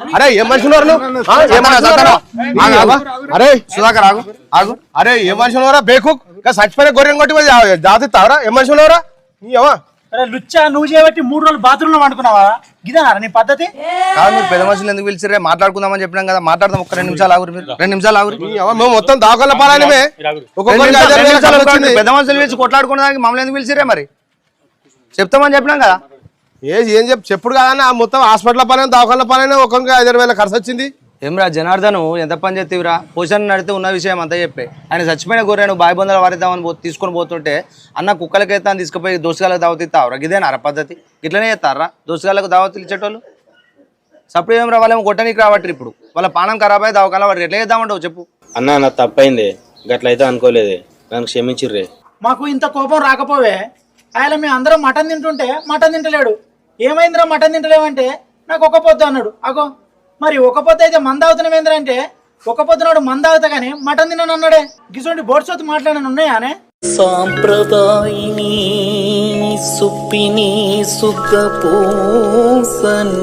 అరే ఏం మనుషులు. అరే సుధాకర్ ఆగు ఆగు. అరే ఏ మనుషులు వారా బేకు చచ్చిపోయిన గొర్రెం కొట్టి పోయి జాతి తావరా ఏ మనుషులు వారా నీవా అరే లుచ్చా నువ్వు చేయబట్టి మూడు రోజులు బాత్రూమ్లో వండుకున్నావా నీ పద్ధతి? కాదు మీరు పెద్ద మనుషులు ఎందుకు పిలిచిరే మాట్లాడుకుందామని చెప్పినాం కదా మాట్లాడదాం. ఒక రెండు నిమిషాలు ఆగురు మీరు. రెండు నిమిషాలు ఆగురు. మేము మొత్తం దాఖల పాలనిమే. పెద్ద మనుషులు పిలిచి మమ్మల్ని ఎందుకు పిలిచిరే మరి? చెప్తామని చెప్పినాం కదా. ఏ ఏం చెప్పు చెప్పుడు కదా ఆ మొత్తం హాస్పిటల్ పని దాఖల పని ఒక్కొక్కరికి ఐదారు వేల ఖర్చు వచ్చింది. ఏమ్రా జనార్దన్ ఎంత పని చేతివిరా పోషన్ నడితే ఉన్న విషయం అంతా చెప్పే. ఆయన చచ్చిపోయిన గొర్రెను బాయి బందల వారిద్దామని పో- తీసుకొని పోతుంటే అన్న కుక్కలకైతే అని తీసుకుపోయి దోసుగాలకు దావత్ ఇస్తావురా? ఇదేనా అర పద్ధతి? ఇట్లనే చేస్తారా? దోసుగాలకు దావత్లు ఇచ్చేటోళ్ళు? సప్పుడు ఏం రా వాళ్ళేమో కొట్టడానికి రావట్రు ఇప్పుడు. వాళ్ళ పానం ఖరాబ్ అయ్యి దవకాల వాడు ఎట్లా చేద్దామంటావు చెప్పు. అన్న నా తప్పైంది. గట్లయితే అనుకోలేదే. నన్ను క్షమించిర్రే. మాకు ఇంత కోపం రాకపోవే. ఆయన మేము అందరం మటన్ తింటుంటే మటన్ తింటలేడు. ఏమైందిరా మటన్ తింటలేవంటే? నాకు ఒక పొద్దు అన్నాడు. అగో మరి ఒక పొద్దు అయితే మంద అంటే? ఒక పొద్దునాడు మంద అవుతా కానీ మటన్ తిన్నాను అన్నాడే. గిసోంటి బోర్డ్స్ మాట్లాడాను ఉన్నాయానే? సాంప్రదాయిని సుప్పిని సుఖ పూసన్